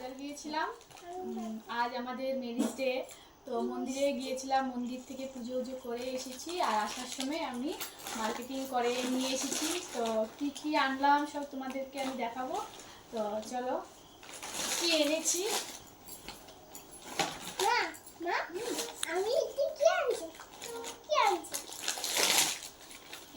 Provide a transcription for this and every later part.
বাজার গিয়েছিলাম। আজ আমাদের মেরিজ ডে তো মন্দিরে গিয়েছিলাম, মন্দির থেকে পুজো উজো করে এসেছি আর আসার সময় আমি মার্কেটিং করে নিয়ে এসেছি। তো কি কি আনলাম সব তোমাদেরকে আমি দেখাবো। তো চলো, কি এনেছি মা মা আমি এটা কি আনছি কি আনছি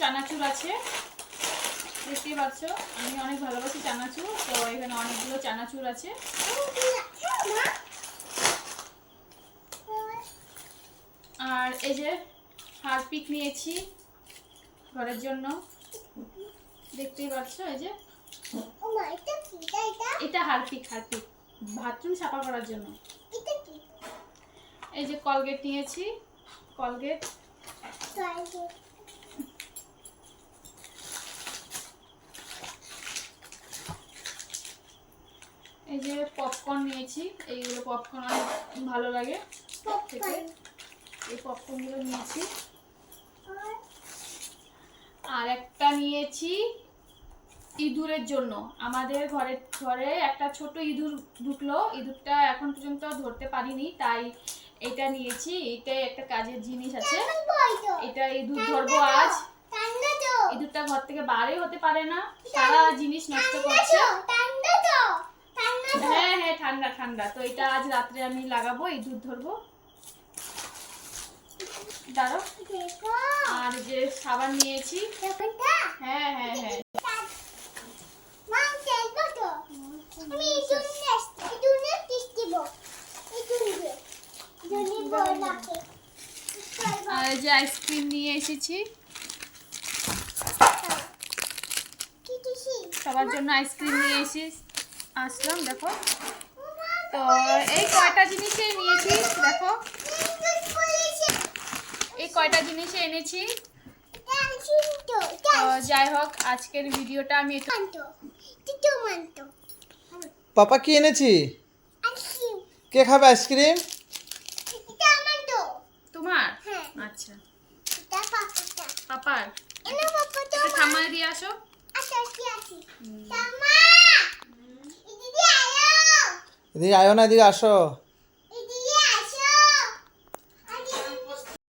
চানাচুর আছে। দেখতেই পাচ্ছ, আমি অনেক ভালোবাসি চানাচুর, তো এখানে অনেকগুলো চানাচুর আছে। আর এই যে হারপিক নিয়েছি ঘরের জন্য। দেখতেই পাচ্ছ, এই যে এটা হারপিক হারপিক। বাথরুম সাফা করার জন্য। এই যে কলগেট নিয়েছি, কলগেট। যে পপকর্ন নিয়েছি এইগুলো পপকর্ন অনেক ভালো লাগে। এই পপকর্নগুলো নিয়েছি। আর? একটা নিয়েছি ইঁদুরের জন্য। আমাদের ঘরে ঘরে একটা ছোট ইঁদুর ঢুকলো। ইঁদুরটা এখন পর্যন্ত ধরতে পারিনি তাই এটা নিয়েছি। এটাই একটা কাজের জিনিস আছে। এটা ইঁদুর ধরবো আজ। ইঁদুরটা ঘর থেকে বারে হতে পারে না। সারা জিনিস নষ্ট করছে তো ঠান্ডা তো ঠান্ডা তো হ্যাঁ হ্যাঁ ঠান্ডা ঠান্ডা। তো এটা আজ রাত্রে আমি লাগাবো ইঁদুর ধরবো। দাঁড়ো আর যে সাবান নিয়েছি। হ্যাঁ হ্যাঁ হ্যাঁ। এই এই এই এই যে আইসক্রিম নিয়ে এসেছি। সবার জন্য আইসক্রিম নিয়ে এসে আসলাম, দেখো। তো এই কয়টা জিনিসে নিয়েছি দেখো। এই কয়টা জিনিসে এনেছি? যাই হোক আজকের ভিডিওটা আমি পাপা কি এনেছি? কে খাবে আইসক্রিম? তোমার? হ্যাঁ। আচ্ছা। পাপার। আচ্ছা থামায় দিয়ে আসো। এদিকে আয়ো না এদিকে আসো।